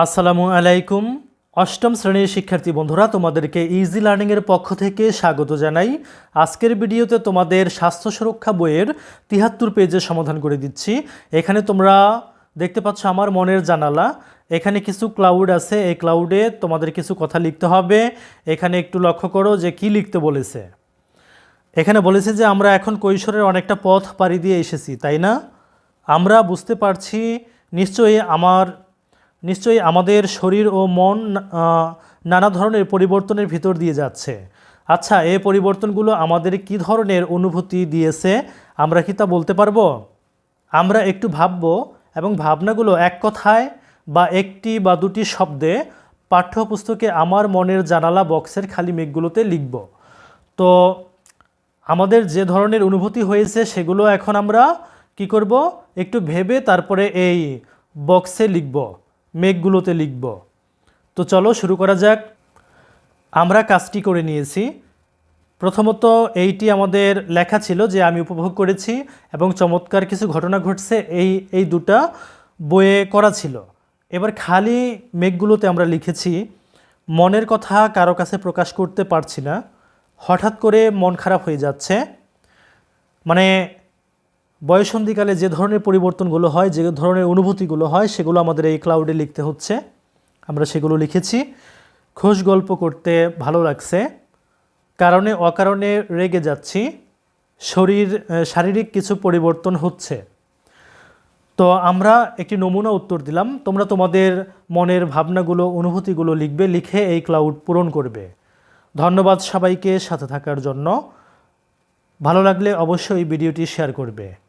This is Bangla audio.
আসসালামু আলাইকুম। অষ্টম শ্রেণির শিক্ষার্থী বন্ধুরা, তোমাদেরকে ইজি লার্নিংয়ের পক্ষ থেকে স্বাগত জানাই। আজকের ভিডিওতে তোমাদের স্বাস্থ্য সুরক্ষা বইয়ের তিহাত্তর পেজের সমাধান করে দিচ্ছি। এখানে তোমরা দেখতে পাচ্ছ আমার মনের জানালা। এখানে কিছু ক্লাউড আছে। এই ক্লাউডে তোমাদের কিছু কথা লিখতে হবে। এখানে একটু লক্ষ্য করো যে কি লিখতে বলেছে। এখানে বলেছে যে, আমরা এখন কৈশোরের অনেকটা পথ পাড়ি দিয়ে এসেছি, তাই না? আমরা বুঝতে পারছি, নিশ্চয়ই আমার নিশ্চয়ই আমাদের শরীর ও মন নানা ধরনের পরিবর্তনের ভিতর দিয়ে যাচ্ছে। আচ্ছা এই পরিবর্তনগুলো আমাদের কি ধরনের অনুভূতি দিয়েছে? আমরা কি তা বলতে পারব? আমরা একটু ভাববো এবং ভাবনাগুলো এক কথায় বা একটি বা দুটি শব্দে পাঠ্যপুস্তকে আমার মনের জানালা বক্সের খালি মেঘগুলোতে লিখব। তো, আমাদের যে ধরনের অনুভূতি হয়েছে সেগুলো এখন আমরা কি করব? একটু ভেবে তারপরে এই বক্সে লিখব। মেঘগুলোতে লিখব। তো চলো শুরু করা যাক। আমরা কাজটি করে নিয়েছি। প্রথমত এইটি আমাদের লেখা ছিল যে আমি উপভোগ করেছি এবং চমৎকার কিছু ঘটনা ঘটছে এই এই দুটা বইয়ে করা ছিল। এবার খালি মেঘগুলোতে আমরা লিখেছি, মনের কথা কারও কাছে প্রকাশ করতে পারছি না। হঠাৎ করে মন খারাপ হয়ে যাচ্ছে। মানে বয়সন্ধিকালে যে ধরনের পরিবর্তনগুলো হয়, যে ধরনের অনুভূতিগুলো হয়, সেগুলো আমাদের এই ক্লাউডে লিখতে হচ্ছে। আমরা সেগুলো লিখেছি। খোশ গল্প করতে ভালো লাগছে। কারণে, অকারণে রেগে যাচ্ছি। শরীর শারীরিক কিছু পরিবর্তন হচ্ছে। তো আমরা একটি নমুনা উত্তর দিলাম। তোমরা তোমাদের মনের ভাবনাগুলো, অনুভূতিগুলো লিখবে, লিখে এই ক্লাউড পূরণ করবে। ধন্যবাদ সবাইকে সাথে থাকার জন্য। ভালো লাগলে অবশ্যই ভিডিওটি শেয়ার করবে।